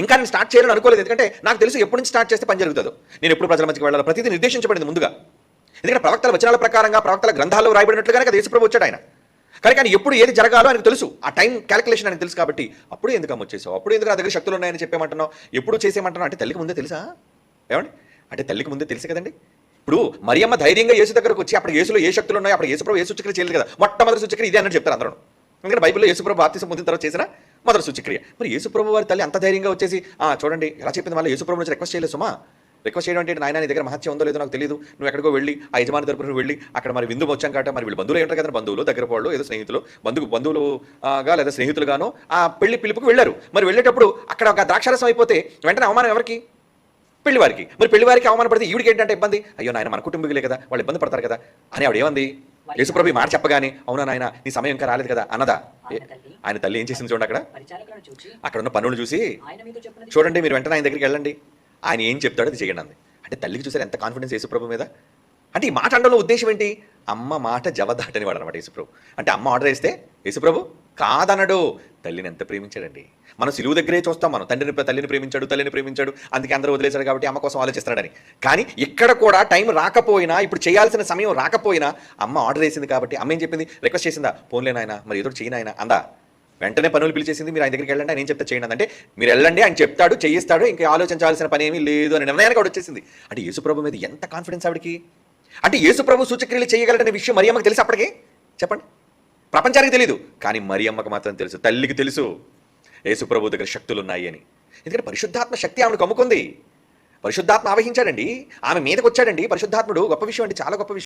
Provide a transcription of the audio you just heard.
ఇంకా నేను స్టార్ట్ చేయాలని అనుకోలేదు. ఎందుకంటే నాకు తెలుసు ఎప్పటి నుంచి స్టార్ట్ చేస్తే పని జరుగుతుందో. నేను ఎప్పుడు ప్రజల మధ్యకి వెళ్ళాలి ప్రతిదీ నిర్దేశించబడింది ముందుగా. ఎందుకంటే ప్రవక్తల వచనాల ప్రకారంగా ప్రవక్తల గ్రంథాల్లో రాయబడినట్లుగానే కదా యేసుప్రభు వచ్చాడు ఆయన. కానీ కానీ ఎప్పుడు ఏది జరగాలో ఆయనకు తెలుసు. ఆ టైం క్యాలిక్యులేషన్ ఆయనకు తెలుసు కాబట్టి అప్పుడు ఎందుకు అమ్మ వచ్చేసావు? అప్పుడు ఎందుకు నా దగ్గర శక్తులు ఉన్నాయని చెప్పేమంటున్నావు ఎప్పుడు చేసేమంటున్నావు అంటే తల్లికి ముందే తెలుసా? ఏమండి? అంటే తల్లికి ముందే తెలుసు కదండి. ఇప్పుడు మరియమ్మ ధైర్యంగా యేసు దగ్గరకు వచ్చి అప్పుడు యేసులో ఏ శక్తులు ఉన్నాయో అప్పుడు యేసుప్రభు ఏ సూచక్రియ చేయలేదు కదా. మొట్టమొదటి సూచక్రియ ఇదే అన్నట్టు చెప్తారు అందరూ. ఎందుకంటే బైబిల్లో యేసుప్రభు బాప్తిసం పొందిన తర్వాత చేసిన మొదటి సూచక్రియ. మరి యేసుప్రభు వారి తల్లి అంత ధైర్యంగా వచ్చేసి "ఆ, చూడండి ఎలా చెప్పింది మళ్ళీ యేసుప్రభు నుంచి రిక్వెస్ట్ చేయలేదు సుమా? రిక్వెస్ట్ చేయడం అంటే నాయన నీ దగ్గర మహత్యం ఉందో లేదో నాకు తెలియదు నువ్వు ఎక్కడికో వెళ్ళి ఆ యజమాని తరపున వెళ్ళి అక్కడ మరి విందు వచ్చాం కాబట్టి మరి వీళ్ళు బంధువులు ఏంటారు కదా బంధువులు దగ్గర వాళ్ళు ఏదో స్నేహితులు బంధువు బంధువులుగా లేదా స్నేహితులుగాను ఆ పెళ్ళి పిలుపుకు వెళ్ళారు. మరి వెళ్ళేటప్పుడు అక్కడ ఒక ద్రాక్షారసం అయిపోతే వెంటనే అవమానం ఎవరికి? పెళ్ళి వారికి. మరి పెళ్ళి వారికి అవమానపడితే ఈవిడికి ఏంటంటే ఇబ్బంది? అయ్యో నాయన మన కుటుంబీకులే కదా వాళ్ళు ఇబ్బంది పడతారు కదా. అని ఆవిడ ఏమంది? యేసుప్రభు మాట చెప్పగానే అవునా నాయన నీ సమయం ఇంకా రాలేదు కదా అన్నదా? ఆయన తల్లి ఏం చేసింది చూడండి అక్కడ? అక్కడ ఉన్న పనులు చూసి చూడండి మీరు వెంటనే ఆయన దగ్గరికి వెళ్ళండి. ఆయన ఏం చెప్తాడో అది చేయండి అంది. అంటే తల్లికి చూసారు ఎంత కాన్ఫిడెన్స్ యేసుప్రభు మీద? అంటే ఈ మాట అనడంలో ఉద్దేశం ఏంటి? అమ్మ మాట జవదాటని వాడు అనమాట యేసుప్రభు. అంటే అమ్మ ఆర్డర్ వేస్తే యేసుప్రభు కాదనడు. తల్లిని ఎంత ప్రేమించాడండి? మనం సిలువు దగ్గరే చూస్తాం మనం. తండ్రిని తల్లిని ప్రేమించాడు తల్లిని ప్రేమించాడు. అందుకే అందరూ వదిలేశాడు కాబట్టి అమ్మ కోసం ఆలోచిస్తాడని కానీ ఇక్కడ కూడా టైం రాకపోయినా ఇప్పుడు చేయాల్సిన సమయం రాకపోయినా అమ్మ ఆర్డర్ వేసింది కాబట్టి అమ్మ ఏం చెప్పింది? రిక్వెస్ట్ చేసిందా? ఫోన్లే నాయన మరి ఏదో చేయను ఆయన అందా. వెంటనే పనులు పిలిచేసింది మీరు ఆయన దగ్గరికి వెళ్ళండి ఆయన ఏం చెప్తే చేయండి అంటే మీరు వెళ్ళండి ఆయన చెప్తాడు చేయిస్తాడు ఇంకా ఆలోచించాల్సిన పని ఏమీ లేదు అని నిర్ణయానికి ఆవిడ వచ్చేసింది. అంటే యేసుప్రభు మీద ఎంత కాన్ఫిడెన్స్ ఆవిడకి? అంటే యేసుప్రభు సూచక్రియలు చేయగలడనే విషయం మరియమ్మకి తెలిసి అప్పటికి? చెప్పండి. ప్రపంచానికి తెలియదు కానీ మరియమ్మకు మాత్రం తెలుసు. తల్లికి తెలుసు. యేసుప్రభు దగ్గర శక్తులు ఉన్నాయి అని. ఎందుకంటే పరిశుద్ధాత్మ శక్తి ఆమెను కమ్ముకుంది. పరిశుద్ధాత్మ ఆవహించాడండి. ఆమె మీదకి వచ్చాడండి పరిశుద్ధాత్ముడు గొప్ప విషయం అండి. చాలా గొప్ప విషయం.